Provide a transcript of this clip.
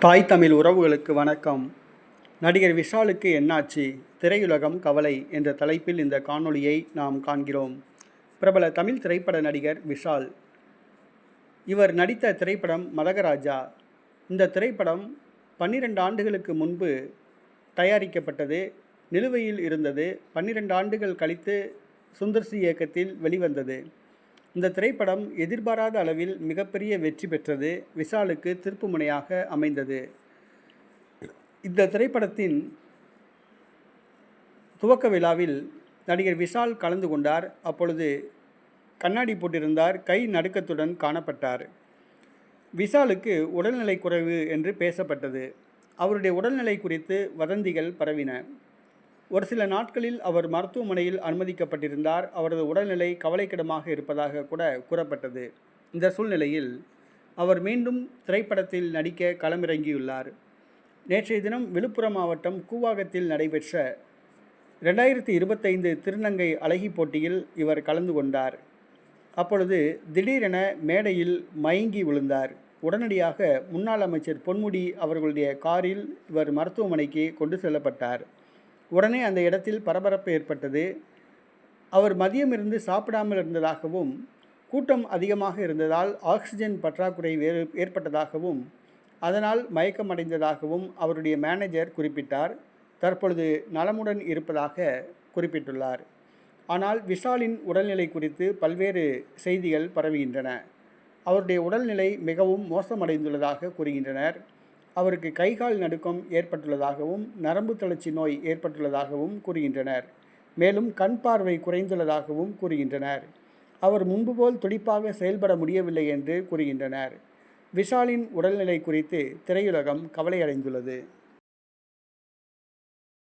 தாய் தமிழ் உறவுகளுக்கு வணக்கம். நடிகர் விஷாலுக்கு என்னாச்சு? திரையுலகம் கவலை என்ற தலைப்பில் இந்த காணொளியை நாம் காண்கிறோம். பிரபல தமிழ் திரைப்பட நடிகர் விஷால். இவர் நடித்த திரைப்படம் மதகராஜா. இந்த திரைப்படம் பன்னிரெண்டு ஆண்டுகளுக்கு முன்பு தயாரிக்கப்பட்டது நிலுவையில் இருந்தது பன்னிரெண்டு ஆண்டுகள் கழித்து சுந்தர்சி இயக்கத்தில் வெளிவந்தது. இந்த திரைப்படம் எதிர்பாராத அளவில் மிகப்பெரிய வெற்றி பெற்றது விஷாலுக்கு திருப்புமுனையாக அமைந்தது. இந்த திரைப்படத்தின் துவக்க விழாவில் நடிகர் விஷால் கலந்து கொண்டார். அப்பொழுது கண்ணாடி போட்டிருந்தார் கை நடுக்கத்துடன் காணப்பட்டார். விஷாலுக்கு உடல்நிலை குறைவு என்று பேசப்பட்டது. அவருடைய உடல்நிலை குறித்து வதந்திகள் பரவின. ஒரு சில நாட்களில் அவர் மருத்துவமனையில் அனுமதிக்கப்பட்டிருந்தார். அவரது உடல்நிலை கவலைக்கிடமாக இருப்பதாக கூட கூறப்பட்டது. இந்த சூழ்நிலையில் அவர் மீண்டும் திரைப்படத்தில் நடிக்க களமிறங்கியுள்ளார். நேற்றைய தினம் விழுப்புரம் மாவட்டம் கூவாகத்தில் நடைபெற்ற ரெண்டாயிரத்தி இருபத்தைந்து திருநங்கை அழகி போட்டியில் இவர் கலந்து கொண்டார். அப்பொழுது திடீரென மேடையில் மயங்கி விழுந்தார். உடனடியாக முன்னாள் அமைச்சர் பொன்முடி அவர்களுடைய காரில் இவர் மருத்துவமனைக்கு கொண்டு செல்லப்பட்டார். உடனே அந்த இடத்தில் பரபரப்பு ஏற்பட்டது. அவர் மதியம் இருந்து சாப்பிடாமல் இருந்ததாகவும் கூட்டம் அதிகமாக இருந்ததால் ஆக்சிஜன் பற்றாக்குறை வேறு ஏற்பட்டதாகவும் அதனால் மயக்கம் அடைந்ததாகவும் அவருடைய மேனேஜர் குறிப்பிட்டார். தற்பொழுது நலமுடன் இருப்பதாக குறிப்பிட்டுள்ளார். ஆனால் விஷாலின் உடல்நிலை குறித்து பல்வேறு செய்திகள் பரவுகின்றன. அவருடைய உடல்நிலை மிகவும் மோசமடைந்துள்ளதாக கூறுகின்றனர். அவருக்கு கைகால் நடுக்கம் ஏற்பட்டுள்ளதாகவும் நரம்பு தளர்ச்சி நோய் ஏற்பட்டுள்ளதாகவும் கூறுகின்றனர். மேலும் கண் பார்வை குறைந்துள்ளதாகவும் கூறுகின்றனர். அவர் முன்பு போல் துடிப்பாக செயல்பட முடியவில்லை என்று கூறுகின்றனர். விஷாலின் உடல்நிலை குறித்து திரையுலகம் கவலையடைந்துள்ளது.